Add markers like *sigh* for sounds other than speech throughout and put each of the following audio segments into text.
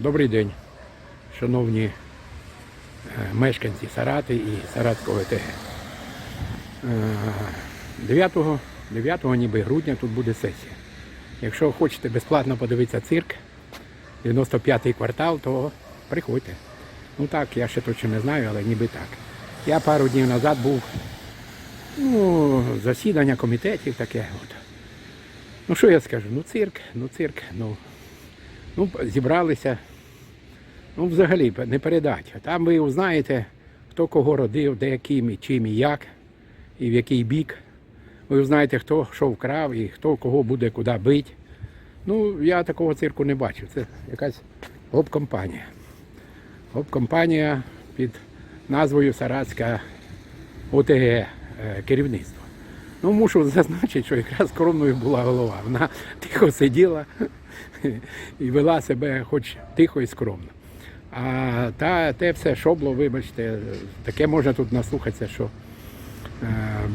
Добрий день, шановні е, мешканці Сарати і Саратського ТГ. Е, 9, 9 ніби грудня тут буде сесія. Якщо хочете безплатно подивитися цирк, 95-й квартал, то приходьте. Ну так, я ще точно не знаю, але ніби так. Я пару днів назад був ну, засідання комітетів таке. От. Ну що я скажу? Ну цирк, ну цирк, ну, ну зібралися. Ну, взагалі, не передать. Там ви узнаєте, хто кого родив, де яким, і чим і як, і в який бік. Ви узнаєте, хто що вкрав і хто кого буде куди бити. Ну, я такого цирку не бачив. Це якась гоп-компанія. Гоп-компанія під назвою Саратська ОТГ е, керівництво. Ну, мушу зазначити, що якраз скромною була голова. Вона тихо сиділа і вела себе хоч тихо і скромно. А та, те все шобло, вибачте, таке можна тут наслухатися, що е,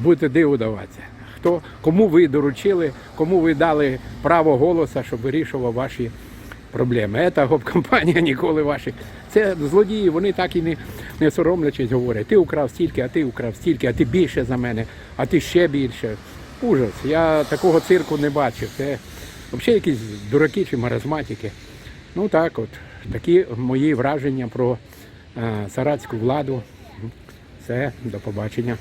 будете диву даватися. Хто, кому ви доручили, кому ви дали право голоса, щоб вирішував ваші проблеми. Ета гоп-компанія *laughs* ніколи ваших. Це злодії, вони так і не, не соромлячись говорять. Ти украв стільки, а ти украв стільки, а ти більше за мене, а ти ще більше. Ужас. Я такого цирку не бачив. Це взагалі якісь дураки чи маразматики. Ну так от, такі мої враження про е, саратську владу. Все, до побачення.